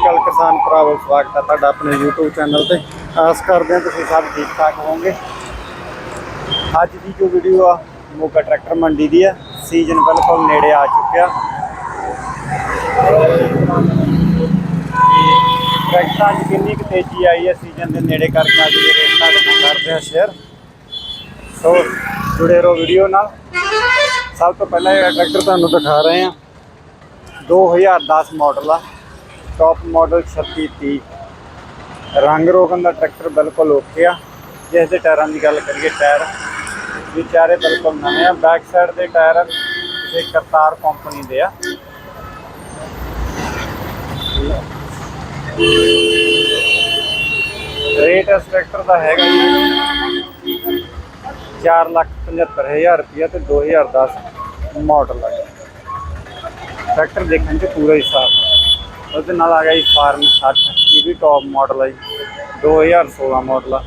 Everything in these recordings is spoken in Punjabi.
ਅਕਾਲ ਕਿਸਾਨ ਭਰਾਵੋ, ਸਵਾਗਤ ਹੈ ਤੁਹਾਡਾ ਆਪਣੇ YouTube ਚੈਨਲ ਤੇ। ਆਸ ਕਰਦੇ ਹਾਂ ਤੁਸੀਂ ਸਭ ਠੀਕ ਠਾਕ ਹੋਵੋਗੇ। ਅੱਜ ਦੀ ਜੋ ਵੀਡੀਓ ਆ, ਮੋਗਾ ਟਰੈਕਟਰ ਮੰਡੀ ਦੀ ਆ। ਸੀਜ਼ਨ ਬਿਲਕੁਲ ਨੇੜੇ ਆ ਚੁੱਕਿਆ। ਟਰੈਕਟਰਾਂ 'ਚ ਕਿੰਨੀ ਕੁ ਤੇਜ਼ੀ ਆਈ ਹੈ ਸੀਜ਼ਨ ਦੇ ਨੇੜੇ ਕਰਕੇ ਅੱਜ ਦੇ ਰੇਟ ਤੁਹਾਡੇ ਕਰਦੇ ਆ ਸ਼ੇਅਰ ਸੋ, ਜੁੜੇ ਰਹੋ ਵੀਡੀਓ ਨਾਲ। ਸਭ ਤੋਂ ਪਹਿਲਾਂ ਇਹ ਟਰੈਕਟਰ ਤੁਹਾਨੂੰ ਦਿਖਾ ਰਹੇ ਹਾਂ 2010 ਮਾਡਲ ਆ। ਟੌਪ ਮਾਡਲ 3630 ਰੰਗ ਰੋਗਨ ਦਾ ਟਰੈਕਟਰ ਬਿਲਕੁਲ ਓਕੇ ਆ। ਜਿਸ ਦੇ ਟਾਇਰਾਂ ਦੀ ਗੱਲ ਕਰੀਏ ਟਾਇਰ ਵਿਚਾਰੇ ਬਿਲਕੁਲ ਨਵੇਂ ਆ। ਬੈਕ ਸਾਈਡ ਦੇ ਟਾਇਰ ਕਿਸੇ ਕਰਤਾਰ ਕੰਪਨੀ ਦੇ ਆ। ਰੇਟ ਇਸ ਟਰੈਕਟਰ ਦਾ ਹੈਗਾ ਜੀ 475000 ਰੁਪਇਆ ਤੇ 2010 ਮਾਡਲ ਆ। ਟਰੈਕਟਰ ਦੇਖਣ 'ਚ ਪੂਰਾ ਹੀ ਸਾਫ਼ ਹੈ ਉਹਦੇ ਨਾਲ ਆ ਗਿਆ ਜੀ ਫਾਰਮ 60 ਇਹ ਵੀ ਟੌਪ ਮਾਡਲ ਹੈ ਜੀ 2016 ਮਾਡਲ ਆ।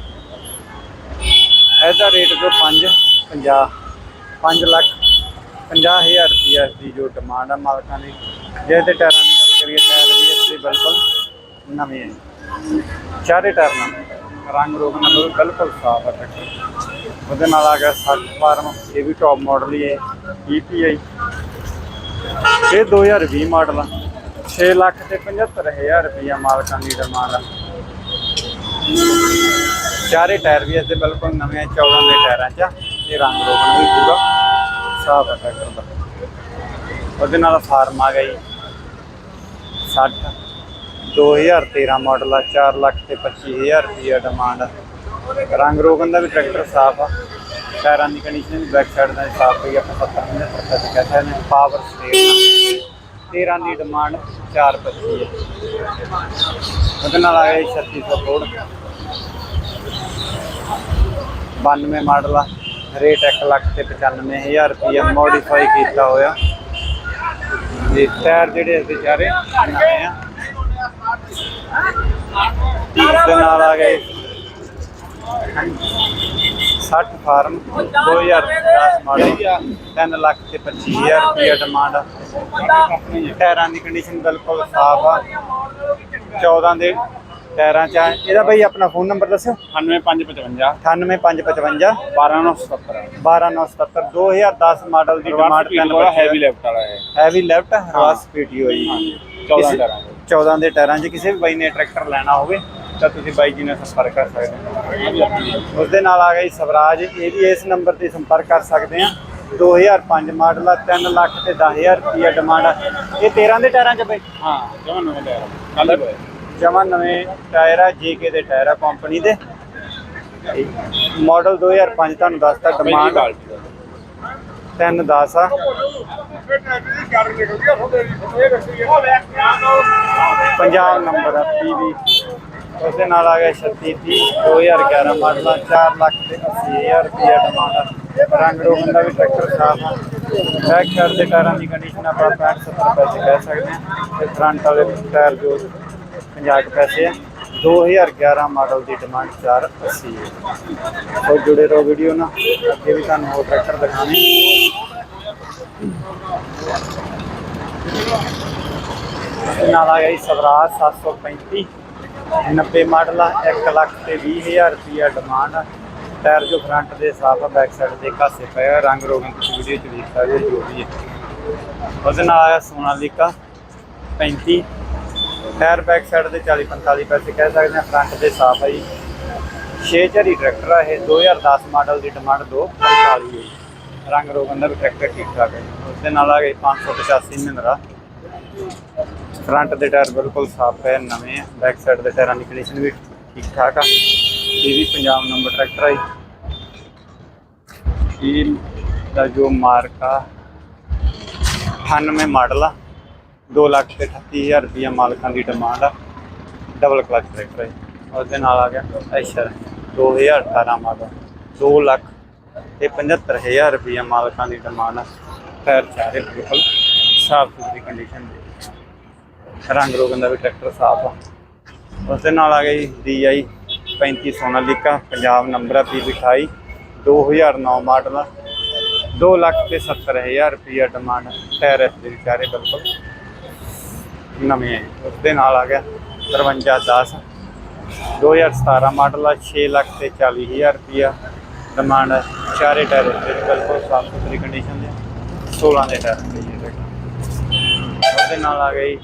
ਇਹਦਾ ਰੇਟ ਜੋ 5 50 5 ਲੱਖ 50000 ਰੁਪਇਆ ਇਸ ਦੀ ਜੋ ਡਿਮਾਂਡ ਆ ਮਾਲਕਾਂ ਦੀ। ਜੇ ਤੇ ਟਾਇਰਾਂ ਦੀ ਗੱਲ ਕਰੀਏ ਟਾਇਰ ਵੀ ਇਸ ਦੇ ਬਿਲਕੁਲ ਨਵੇਂ ਹੈ ਚਾਰੇ ਟਾਇਰ ਨਵੇਂ ਰੰਗ ਰੋਗ ਨਾਲ ਬਿਲਕੁਲ ਸਾਫ਼ ਹੈ ਟਰੈਕਟਰ ਉਹਦੇ ਨਾਲ ਆ ਗਿਆ 60 ਫਾਰਮ, ਇਹ ਵੀ ਟੌਪ ਮਾਡਲ ਹੀ ਹੈ EPI ਇਹ 2020 ਮਾਡਲ ਆ। 6 ਲੱਖ ਤੇ 75000 ਰੁਪਇਆ ਮਾਲਕਾਂ ਦੀ ਡਿਮਾਂਡ ਆ। ਚਾਰੇ ਟਾਇਰ ਵੀ ਇਸਦੇ ਬਿਲਕੁਲ ਨਵੇਂ ਆ 14 ਦੇ ਟਾਇਰਾਂ 'ਚ ਆ। ਇਹ ਰੰਗ ਰੋਗਨ ਵੀ ਪੂਰਾ। ਸਾਫ਼ ਹੈ ਟਰੈਕਟਰ ਦਾ। ਉਹਦੇ ਨਾਲ ਫਾਰਮ ਆ ਗਈ 60 2013 ਮਾਡਲ ਆ। 4 ਲੱਖ ਤੇ 25000 ਰੁਪਇਆ ਡਿਮਾਂਡ ਆ। ਰੰਗ ਰੋਗਨ ਦਾ ਵੀ ਟਰੈਕਟਰ ਸਾਫ਼ ਆ। ਟਾਇਰਾਂ ਦੀ ਕੰਡੀਸ਼ਨ ਵੀ ਬੈਕ ਸਾਈਡ ਦਾ ਸਾਫ਼ ਹੋਈ ਆਪਾਂ 70 ਮਿੰਟ ਤੱਕ ਤੇ ਕਹਿੰਦੇ ਨੇ ਪਾਵਰ ਸਟੇਅਰ 13 ਦੀ ਡਿਮਾਂਡ 425 ਹੈ। ਉਹਦੇ ਨਾਲ ਆ ਗਿਆ 3600 ਕੋਡ 92 ਮਾਡਲ ਆ। ਰੇਟ 1 ਲੱਖ ਤੇ 95000 ਰੁਪਇਆ ਮੋਡੀਫਾਈ ਕੀਤਾ ਹੋਇਆ। ਇਹ ਟਾਇਰ ਜਿਹੜੇ ਅਸੀਂ ਦੇ ਚਾਰੇ ਨਵੇਂ ਆ। ਦੇ ਨਾਲ ਆ ਗਏ। 60 ਫਾਰਮ 2010 ਮਾਡਲ 3 ਲੱਖ ਤੇ 25000 ਰੁਪਇਆ ਡਿਮਾਂਡ ਆ। ਟਾਇਰਾਂ ਦੀ ਕੰਡੀਸ਼ਨ ਬਿਲਕੁਲ ਸਾਫ਼ ਆ। 14 ਦੇ ਟਾਇਰਾਂ ਚ ਆ। ਇਹਦਾ ਬਈ ਆਪਣਾ ਫੋਨ ਨੰਬਰ ਦੱਸਿਓ 9555 98555 12970 12977 2010 ਮਾਡਲ ਦੀ ਡਿਮਾਂਡ ਡਿਮਾਂਡ ਵਾਲਾ ਹੈਵੀ ਲੈਫਟ ਵਾਲਾ ਹੈ ਹੈਵੀ ਲੈਫਟ ਰਵਾਸ ਪੀਟੀਓ ਜੀ 14 ਕਿਸੇ- ਟਾਇਰਾਂ 14 ਦੇ ਟਾਇਰਾਂ 'ਚ ਕਿਸੇ ਵੀ ਬਾਈ ਨੇ ਟਰੈਕਟਰ ਲੈਣਾ ਹੋਵੇ ਤਾਂ ਤੁਸੀਂ ਬਾਈ ਜੀ ਨਾਲ ਸੰਪਰਕ ਕਰ ਸਕਦੇ ਹੋ। ਉਸ ਦੇ ਨਾਲ ਆ ਗਈ ਸਵਰਾਜ ਇਹ ਵੀ ਇਸ ਨੰਬਰ ਤੇ ਸੰਪਰਕ ਕਰ ਸਕਦੇ ਆ 2005 ਮਾਡਲ ਆ 3 ਲੱਖ ਤੇ 10000 ਰੁਪਿਆ ਡਿਮਾਂਡ ਆ। ਇਹ 13 ਦੇ ਟਾਇਰਾਂ 'ਚ ਬਾਈ? ਹਾਂ ਜਮਨ ਨਵੇਂ ਟਾਇਰ। ਕੱਲ ਹੀ ਹੋਏ ਜਮਾ ਨਵੇਂ ਟਾਇਰ ਆ ਜੇਕੇ ਦੇ ਟਾਇਰ ਆ ਕੰਪਨੀ ਦੇ। ਮਾਡਲ 2005 ਤੁਹਾਨੂੰ ਦੱਸਤਾ ਡਿਮਾਂਡ ਤਿੰਨ 3 10 ਆ। ਪੰਜਾਬ ਨੰਬਰ ਆ ਪੀਵੀ ਉਸ ਨਾਲ ਆ ਗਿਆ 36 30 2011 ਮਾਡਲ ਆ 4 ਲੱਖ ਤੇ 80000 ਰੁਪਏ ਡਿਮਾਂਡ ਆ। ਰੰਗ ਰੋਗਨ ਦਾ ਵੀ ਟਰੈਕਟਰ ਸਾਫ਼ ਆ। ਬੈਕ ਸਾਈਡ ਦੇ ਟਾਇਰਾਂ ਦੀ ਕੰਡੀਸ਼ਨ ਆਪਾਂ 65 70 ਪੈਸੇ ਕਹਿ ਸਕਦੇ ਆ। ਤੇ ਫਰੰਟ ਵਾਲੇ ਟਾਇਰ ਜੋ 50 ਕੁ ਪੈਸੇ ਆ। 2011 ਮਾਡਲ ਦੀ ਡਿਮਾਂਡ 480 ਹੈ। ਸੋ ਜੁੜੇ ਰਹੋ ਵੀਡੀਓ ਨਾਲ। ਅੱਗੇ ਵੀ ਤੁਹਾਨੂੰ ਹੋਰ ਟਰੈਕਟਰ ਦਿਖਾਣੇ ਨਾਲ ਆ ਗਿਆ ਜੀ ਸਵਰਾਜ 735 90 ਮਾਡਲ ਆ 1 ਲੱਖ ਤੇ 20000 ਰੁਪਿਆ ਡਿਮਾਂਡ ਆ। ਟਾਇਰ ਜੋ ਫਰੰਟ ਦੇ ਸਾਫ਼ ਆ ਬੈਕ ਸਾਈਡ ਦੇ ਕਾਸੇ ਪਏ ਆ। ਰੰਗ ਰੋਗਨ ਤੁਸੀਂ ਵੀਡੀਓ ਚ ਦੇਖ ਸਕਦੇ ਹੋ ਜੋ ਵੀ ਹੈ। ਉਹਦੇ ਨਾਲ ਆਇਆ ਸੋਨਾਲੀਕਾ 35 ਟਾਇਰ ਬੈਕ ਸਾਈਡ ਦੇ 40 45 ਪੈਸੇ ਕਹਿ ਸਕਦੇ ਆ ਫਰੰਟ ਦੇ ਸਾਫ਼ ਹੈ ਜੀ। 6 ਝਰੀ ਟਰੈਕਟਰ ਆ ਇਹ 2010 ਮਾਡਲ ਦੀ ਡਿਮਾਂਡ 245 ਹੈ ਜੀ। ਰੰਗ ਰੋਗਨ ਦਾ ਵੀ ਟਰੈਕਟਰ ਠੀਕ ਠਾਕ ਹੈ ਉਸ ਦੇ ਨਾਲ ਆ ਗਈ 585 ਮਹਿੰਦਰਾ ਫਰੰਟ ਦੇ ਟਾਇਰ ਬਿਲਕੁਲ ਸਾਫ਼ ਹੈ ਨਵੇਂ ਆ। ਬੈਕ ਸਾਈਡ ਦੇ ਟਾਇਰਾਂ ਦੀ ਕੰਡੀਸ਼ਨ ਵੀ ਠੀਕ ਠਾਕ ਆ। ਇਹ ਵੀ ਪੰਜਾਬ ਨੰਬਰ ਟਰੈਕਟਰ ਹੈ ਇਹ ਦਾ ਜੋ ਮਾਰਕਾ 98 ਮਾਡਲ ਆ। 2 ਲੱਖ ਤੇ 38000 ਰੁਪਇਆ ਮਾਲਕਾਂ ਦੀ ਡਿਮਾਂਡ ਆ। ਡਬਲ ਕਲਚ ਟਰੈਕਟਰ ਹੈ ਉਸ ਦੇ ਨਾਲ ਆ ਗਿਆ ਐਸ਼ਰ 2018 ਮਾਡਲ 2 ਲੱਖ ਤੇ 75000 ਰੁਪਇਆ ਮਾਲਕਾਂ ਦੀ ਡਿਮਾਂਡ ਆ। ਟਾਇਰ ਚਾਰੇ ਬਿਲਕੁਲ ਸਾਫ਼ ਸੁਥਰੀ ਕੰਡੀਸ਼ਨ ਦੇ ਰੰਗ ਰੋਗਨ ਦਾ ਵੀ ਟਰੈਕਟਰ ਸਾਫ਼ ਆ। ਉਸ ਦੇ ਨਾਲ ਆ ਗਿਆ ਗਈ DI 35 ਸੋਨਾਲੀਕਾ ਪੰਜਾਬ ਨੰਬਰ ਆ P28 2009 ਮਾਡਲ ਆ। 2 ਲੱਖ ਤੇ 70000 ਰੁਪਇਆ ਡਿਮਾਂਡ ਟਾਇਰ ਇਸ ਦੇ ਵਿਚਾਰੇ ਬਿਲਕੁਲ ਨਵੇਂ ਹੈ ਜੀ। ਉਸ ਦੇ ਨਾਲ ਆ ਗਿਆ 5310 2017 ਮਾਡਲ ਆ 6 ਲੱਖ ਤੇ 40 ਹਜ਼ਾਰ ਰੁਪਿਆ ਡਿਮਾਂਡ ਹੈ ਚਾਰੇ ਟਾਇਰ ਤੇ ਬਿਲਕੁਲ ਸਾਫ਼ ਸੁਥਰੀ ਕੰਡੀਸ਼ਨ ਦੇ। 16 ਦੇ ਟਾਇਰ ਤੇ ਜੀ ਇਹਦੇ। ਉਸ ਨਾਲ ਆ ਗਈ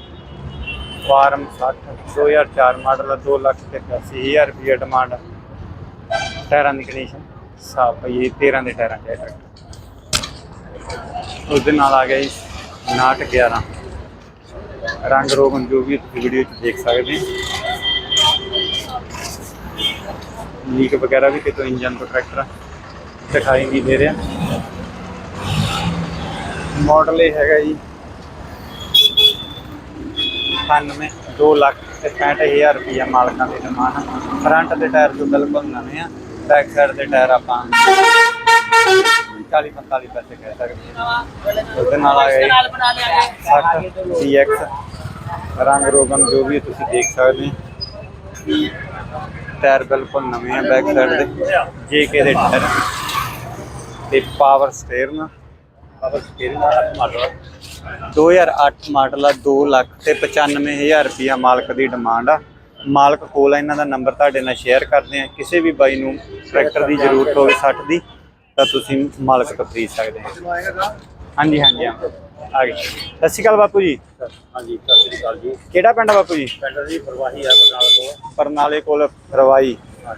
ਫਾਰਮ 60 2004 ਮਾਡਲ ਆ 2 ਲੱਖ ਤੇ 80 ਹਜ਼ਾਰ ਰੁਪਿਆ ਡਿਮਾਂਡ ਟਾਇਰਾਂ ਦੀ ਕੰਡੀਸ਼ਨ ਸਾਫ਼ ਹੈ ਜੀ 13 ਦੇ ਟਾਇਰਾਂ ਚ ਟਰੈਕਟਰ ਉਸ ਦੇ ਨਾਲ ਆ ਗਿਆ ਜੀ 911 ਰੰਗ ਰੋਗਨ ਜੋ ਵੀ ਤੁਸੀਂ ਵੀਡੀਓ 'ਚ ਦੇਖ ਸਕਦੇ ਲੀਕ ਵਗੈਰਾ ਵੀ ਕਿਤੋਂ ਇੰਜਨ ਤੋਂ ਟਰੈਕਟਰ ਦਿਖਾਈ ਨਹੀਂ ਦੇ ਰਿਹਾ। ਮਾਡਲ ਇਹ ਹੈਗਾ ਜੀ 98 2 ਲੱਖ ਤੇ 65000 ਰੁਪਇਆ ਮਾਲਕਾਂ ਦੇ ਡਿਮਾਂਡ ਫਰੰਟ ਦੇ ਟਾਇਰ ਜੋ ਬਿਲਕੁਲ ਨਵੇਂ ਆ ਬੈਕ ਸਾਈਡ ਦੇ ਟਾਇਰ ਆਪਾਂ 40 45 ਪੈਸੇ ਕਹਿ ਸਕਦੇ ਹਾਂ। ਉਹਦੇ ਨਾਲ ਆ ਜੀ 60 CX ਰੰਗ ਰੋਗਨ ਜੋ ਵੀ ਤੁਸੀਂ ਦੇਖ ਸਕਦੇ ਹੋ। ਟਾਇਰ ਬਿਲਕੁਲ ਨਵੇਂ ਆ ਬੈਕ ਸਾਈਡ ਦੇ। JK ਦੇ ਟਾਇਰ ਤੇ ਪਾਵਰ ਸਟੀਅਰਿੰਗ ਪਾਵਰ ਸਟੀਅਰਿੰਗ ਦਾ ਮਾਡਲ 2008 ਮਾਡਲ ਆ 2 ਲੱਖ ਤੇ 95000 ਰੁਪਿਆ ਮਾਲਕ ਦੀ ਡਿਮਾਂਡ ਆ। ਮਾਲਕ ਕੋਲ ਇਹਨਾਂ ਦਾ ਨੰਬਰ ਤੁਹਾਡੇ ਨਾਲ ਸ਼ੇਅਰ ਕਰਦੇ ਆ। ਕਿਸੇ ਵੀ ਬਾਈ ਨੂੰ ਟਰੈਕਟਰ ਦੀ ਜ਼ਰੂਰਤ ਹੋਵੇ 60 ਦੀ ਤਾਂ ਤੁਸੀਂ ਮਾਲਕ ਤੋਂ ਖਰੀਦ ਸਕਦੇ ਹੋ। ਹਾਂਜੀ ਹਾਂਜੀ ਹਾਂ। ਆ ਗਏ। ਸਤਿ ਸ਼੍ਰੀ ਅਕਾਲ ਬਾਪੂ ਜੀ। ਹਾਂਜੀ ਸਤਿ ਸ੍ਰੀ ਅਕਾਲ ਜੀ। ਕਿਹੜਾ ਪਿੰਡ ਆ ਬਾਪੂ ਜੀ? ਪਿੰਡ ਦੀ ਪਰਵਾਹੀ ਹੈ ਬਰਨਾਲ ਤੋਂ। ਬਰਨਾਲੇ ਕੋਲ ਰਵਾਈ।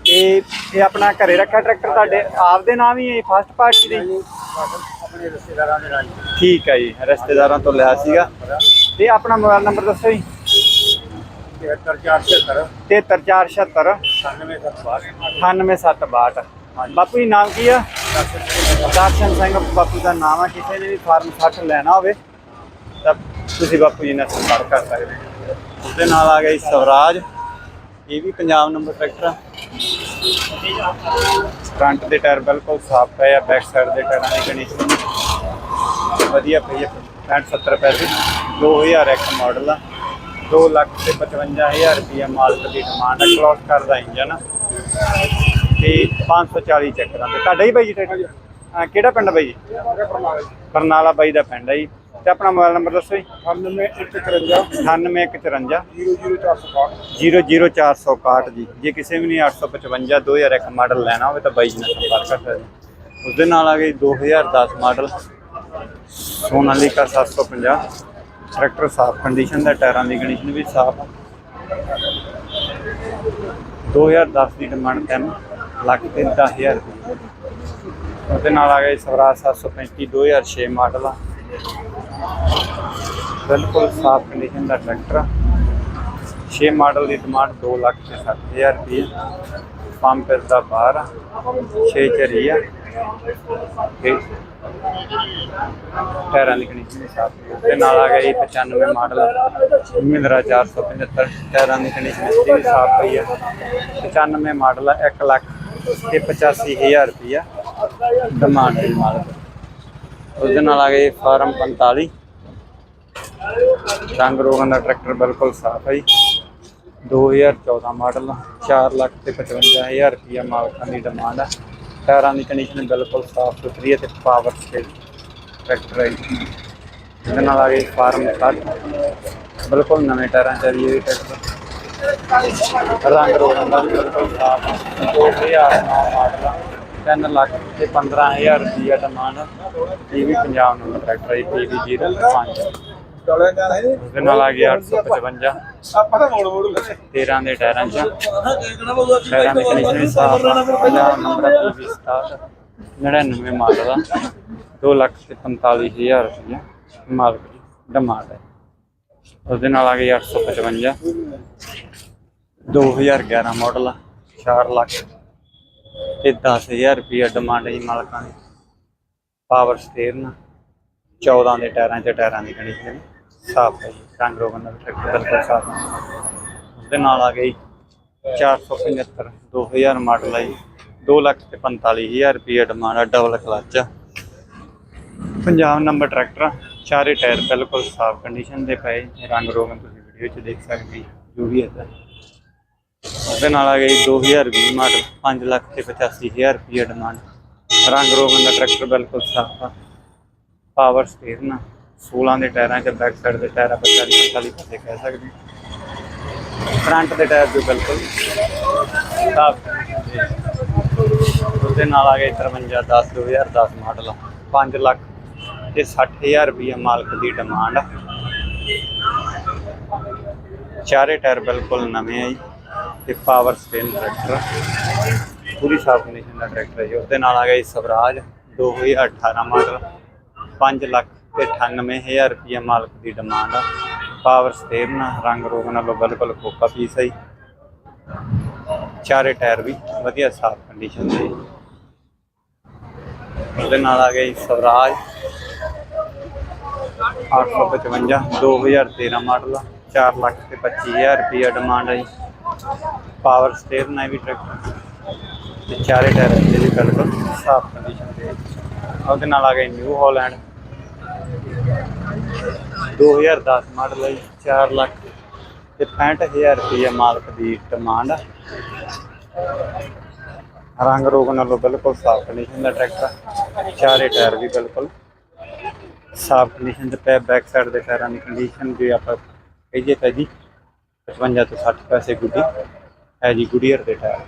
ਇਹ ਇਹ ਆਪਣਾ ਘਰੇ ਰੱਖਿਆ ਟਰੈਕਟਰ ਤੁਹਾਡੇ? ਆਪ ਦੇ ਨਾਮ ਹੀ ਹੈ? ਫਸਟ ਪਾਰਟੀ ਦੇ ਆਪਣੇ ਰਿਸ਼ਤੇਦਾਰਾਂ ਦੇ ਨਾਲ ਠੀਕ ਹੈ ਜੀ ਰਿਸ਼ਤੇਦਾਰਾਂ ਤੋਂ ਲਿਆ ਸੀਗਾ। ਤੇ ਆਪਣਾ ਮੋਬਾਈਲ ਨੰਬਰ ਦੱਸੋ ਜੀ। 7476 73476 98762 ਬਾਪੂ ਜੀ ਨਾਮ ਕੀ ਆ? ਦਰਸ਼ਨ ਸਿੰਘ ਬਾਪੂ ਦਾ ਨਾਮ ਆ, ਕਿਸੇ ਨੇ ਵੀ ਫਾਰਮ 60 ਲੈਣਾ ਹੋਵੇ, ਤਾਂ ਤੁਸੀਂ ਬਾਪੂ ਜੀ ਨਾਲ ਸੰਪਰਕ ਕਰ ਸਕਦੇ ਹੋ। ਉਸਦੇ ਨਾਲ ਆ ਗਿਆ ਸਵਰਾਜ, ਇਹ ਵੀ ਪੰਜਾਬ ਨੰਬਰ ਟਰੈਕਟਰ ਆ। ਫਰੰਟ ਦੇ ਟਾਇਰ ਬਿਲਕੁਲ ਸਾਫ਼ ਪਏ ਆ ਬੈਕ ਸਾਈਡ ਦੇ ਟਾਇਰਾਂ ਦੀ ਕੰਡੀਸ਼ਨ ਵਧੀਆ ਪਈ ਆ 65 70 ਪੈਸੇ 2001 ਮਾਡਲ ਆ। 2 ਲੱਖ ਤੇ 55000 ਰੁਪਇਆ ਮਾਲਕ ਦੀ ਡਿਮਾਂਡ ਆ ਕਲੋਸ ਕਰਦਾ ਇੰਜਨ ਤੇ 540 ਚੱਕਰਾਂ ਤੇ। ਤੁਹਾਡਾ ਹੀ ਬਾਈ ਜੀ ਟਰੈਕਟਰ ਹਾਂ ਕਿਹੜਾ ਪਿੰਡ ਬਾਈ ਜੀ? ਬਰਨਾਲਾ ਬਾਈ ਦਾ ਪਿੰਡ ਹੈ ਜੀ। ਤੇ ਆਪਣਾ ਮੋਬਾਈਲ ਨੰਬਰ ਦੱਸੋ ਜੀ? 9154 98154 00461 00461 ਜੀ। ਜੇ ਕਿਸੇ ਵੀ ਨੇ 855 2001 ਮਾਡਲ ਲੈਣਾ ਹੋਵੇ ਤਾਂ ਬਾਈ ਜੀ ਨਾਲ ਸੰਪਰਕ ਕਰ ਸਕਦੇ ਹੋ। ਉਸ ਦੇ ਨਾਲ ਆ ਗਈ 2010 ਮਾਡਲ। ਸੋਨਾਲੀਕਾ 750 ਟਰੈਕਟਰ ਸਾਫ਼ ਕੰਡੀਸ਼ਨ ਦਾ ਟਾਇਰਾਂ ਦੀ ਕੰਡੀਸ਼ਨ ਵੀ ਸਾਫ਼। 2010 ਦੀ ਡਿਮਾਂਡ 3 ਲੱਖ ਤੇ 10000 ਰੁਪਏ ਉਹਦੇ ਨਾਲ ਆ ਗਿਆ ਜੀ ਸਵਰਾਜ 735 2006 ਮਾਡਲ। ਆ ਬਿਲਕੁਲ ਸਾਫ਼ ਕੰਡੀਸ਼ਨ ਦਾ ਟਰੈਕਟਰ ਆ। 6 ਮਾਡਲ ਦੀ ਡਿਮਾਂਡ 2 ਲੱਖ ਤੇ 60000 ਰੁਪਏ ਪੰਪ ਇਸ ਦਾ ਬਾਹਰ ਆ। 6 ਚਰੀ ਆ। ਟਾਇਰਾਂ ਦੀ ਕੰਡੀਸ਼ਨ ਵੀ ਸਾਫ਼ ਤੇ ਨਾਲ ਆ ਗਿਆ ਜੀ 95 ਮਾਡਲ। ਮਹਿੰਦਰਾ 475 ਟਾਇਰਾਂ ਦੀ ਕੰਡੀਸ਼ਨ ਵੀ ਸਾਫ਼ ਪਈ ਆ। 95 ਮਾਡਲ ਆ 1 ਲੱਖ ਤੇ 85000 ਰੁਪਇਆ ਡਿਮਾਂਡ ਹੈ ਜੀ ਮਾਲਕ। ਉਸ ਦੇ ਨਾਲ ਆ ਗਏ ਫਾਰਮ 45 ਰੰਗ ਰੋਗਨ ਦਾ ਟਰੈਕਟਰ ਬਿਲਕੁਲ ਸਾਫ਼ ਹੈ ਜੀ। 2014 ਮਾਡਲ 4 ਲੱਖ ਤੇ 55000 ਰੁਪਇਆ ਮਾਲਕਾਂ ਦੀ ਡਿਮਾਂਡ ਆ। ਟਾਇਰਾਂ ਦੀ ਕੰਡੀਸ਼ਨ ਬਿਲਕੁਲ ਸਾਫ਼ ਸੁਥਰੀ ਹੈ ਤੇ ਪਾਵਰ ਸਟੇਜ ਟਰੈਕਟਰ ਹੈ ਜੀ। ਇਹਦੇ ਨਾਲ ਆ ਗਏ ਫਾਰਮ 60 ਬਿਲਕੁਲ ਨਵੇਂ ਟਾਇਰਾਂ ਚ ਜੀ ਟਰੈਕਟਰ। ਰੰਗ ਰੋਗਨ ਦਾ ਵੀ ਬਿਲਕੁਲ ਸਾਫ਼ 2009 ਮਾਡਲ ਆ। 3 ਲੱਖ ਤੇ 15000 ਰੁਪਇਆ ਡਿਮਾਂਡ ਆ। ਪੰਜਾਬ ਨੂੰ ਟਰੈਕਟਰ ਹੈ ਪੀਵੀ 05 ਚਲੇ ਜਾਣਾ ਹੈ ਉਹਦੇ ਨਾਲ ਆ ਗਿਆ 855 ਆਪਾਂ ਤਾਂ ਮੋੜ ਮੋੜ 13 ਦੇ ਟਾਇਰਾਂ ਚ ਟਾਇਰਾਂ ਦੀ ਕੰਡੀਸ਼ਨ ਵੀ ਸਾਫ਼ ਆ। ਪੰਜਾਬ ਨੰਬਰ ਪੀਵੀ 67 99 ਮਾਡਲ ਆ। 2 ਲੱਖ ਤੇ 45000 ਰੁਪਇਆ ਮਾਲਕ ਦੀ ਡਿਮਾਂਡ ਹੈ ਉਹਦੇ ਨਾਲ ਆ ਗਿਆ 855 2011 ਮਾਡਲ ਆ 4 ਲੱਖ ਤੇ 10000 ਰੁਪਇਆ ਡਿਮਾਂਡ ਹੈ ਜੀ ਮਾਲਕਾਂ ਦੀ। ਪਾਵਰ ਸਟੀਅਰਿੰਗ 14 ਦੇ ਟਾਇਰਾਂ 'ਚ ਟਾਇਰਾਂ ਦੀ ਕੰਡੀਸ਼ਨ ਸਾਫ਼ ਹੈ ਰੰਗ ਰੋਗਨ ਦਾ ਟਰੈਕਟਰ ਬਿਲਕੁਲ ਸਾਫ਼ ਹੈ। ਉਸਦੇ ਨਾਲ ਆ ਗਈ 475 2000 ਮਾਡਲ ਹੈ ਜੀ। 2 ਲੱਖ ਤੇ 45000 ਰੁਪਏ ਡਿਮਾਂਡ ਆ ਡਬਲ ਕਲਚ ਆ। ਪੰਜਾਬ ਨੰਬਰ ਟਰੈਕਟਰ ਚਾਰੇ ਟਾਇਰ ਬਿਲਕੁਲ ਸਾਫ਼ ਕੰਡੀਸ਼ਨ ਦੇ ਪਏ। ਰੰਗ ਰੋਗਨ ਤੁਸੀਂ ਵੀਡੀਓ 'ਚ ਦੇਖ ਸਕਦੇ ਹੋ, ਜੋ ਵੀ ਹੈ ਉਹਦੇ ਨਾਲ ਆ ਗਈ 2020 ਮਾਡਲ 5 ਲੱਖ ਤੇ 85000 ਰੁਪਏ ਡਿਮਾਂਡ ਰੰਗ ਰੋਗਨ ਦਾ ਟਰੈਕਟਰ ਬਿਲਕੁਲ ਸਾਫ਼ ਆ। ਪਾਵਰ ਸਟੀਅਰਿੰਗ 16 ਦੇ ਟਾਇਰਾਂ 'ਚ ਬੈਕ ਸਾਈਡ ਦੇ ਟਾਇਰ ਆਪਾਂ 40 45 ਪਾਸੇ ਕਹਿ ਸਕਦੇ ਫਰੰਟ ਦੇ ਟਾਇਰ ਵੀ ਬਿਲਕੁਲ ਸਾਫ਼। ਉਹਦੇ ਨਾਲ ਆ ਗਿਆ 53 10 2010 ਮਾਡਲ 5 ਲੱਖ ਤੇ 60000 ਰੁਪਏ ਮਾਲਕ ਦੀ ਡਿਮਾਂਡ ਆ। ਚਾਰੇ ਟਾਇਰ ਬਿਲਕੁਲ ਨਵੇਂ ਆ ਜੀ ਤੇ ਪਾਵਰ ਸਟੇਨ ਟਰੈਕਟਰ ਪੂਰੀ ਸਾਫ਼ ਕੰਡੀਸ਼ਨ ਦਾ ਟਰੈਕਟਰ ਹੈ ਜੀ। ਉਹਦੇ ਨਾਲ ਆ ਗਿਆ ਜੀ ਸਵਰਾਜ 2018 ਮਾਡਲ 5 ਲੱਖ ਤੇ 98000 ਰੁਪਏ ਮਾਲਕ ਦੀ ਡਿਮਾਂਡ ਆ। ਪਾਵਰ ਸਟੇਰਨ ਰੰਗ ਰੋਗ ਨਾਲੋਂ ਬਿਲਕੁਲ ਕੋਕਾ ਪੀਸ ਹੈ ਜੀ। ਚਾਰੇ ਟਾਇਰ ਵੀ ਵਧੀਆ ਸਾਫ਼ ਕੰਡੀਸ਼ਨ ਦੇ ਉਹਦੇ ਨਾਲ ਆ ਗਿਆ ਜੀ ਸਵਰਾਜ 855 2013 ਮਾਡਲ 4 ਲੱਖ ਤੇ 25000 ਰੁਪਏ ਡਿਮਾਂਡ ਹੈ ਜੀ। ਪਾਵਰ ਸਟੇਅਰਨ ਹੈ ਵੀ ਟਰੈਕਟਰ ਤੇ ਚਾਰੇ ਟਾਇਰ ਇਹਦੇ ਵੀ ਬਿਲਕੁਲ ਸਾਫ਼ ਕੰਡੀਸ਼ਨ ਦੇ ਉਹਦੇ ਨਾਲ ਆ ਗਿਆ ਨਿਊ ਹਾਲੈਂਡ 2010 ਮਾਡਲ ਹੈ ਜੀ 4 ਲੱਖ ਤੇ 65000 ਰੁਪਏ ਮਾਲਕ ਦੀ ਡਿਮਾਂਡ ਰੰਗ ਰੋਗ ਨਾਲੋਂ ਬਿਲਕੁਲ ਸਾਫ਼ ਕੰਡੀਸ਼ਨ ਦਾ ਟਰੈਕਟਰ ਚਾਰੇ ਟਾਇਰ ਵੀ ਬਿਲਕੁਲ ਸਾਫ਼ ਕੰਡੀਸ਼ਨ ਦੇ ਪੈ ਬੈਕ ਸਾਈਡ ਦੇ ਟਾਇਰਾਂ ਦੀ ਕੰਡੀਸ਼ਨ ਜੇ ਆਪਾਂ ਕਹੀਏ ਤਾਂ ਜੀ 55 ਤੋਂ 60 ਪੈਸੇ ਗੁੱਡੀ ਹੈ ਜੀ ਗੁਡੀਅਰ ਦੇ ਟਾਇਰ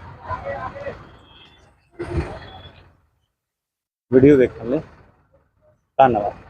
ਵੀਡੀਓ ਵੇਖਣ ਲਈ ਧੰਨਵਾਦ।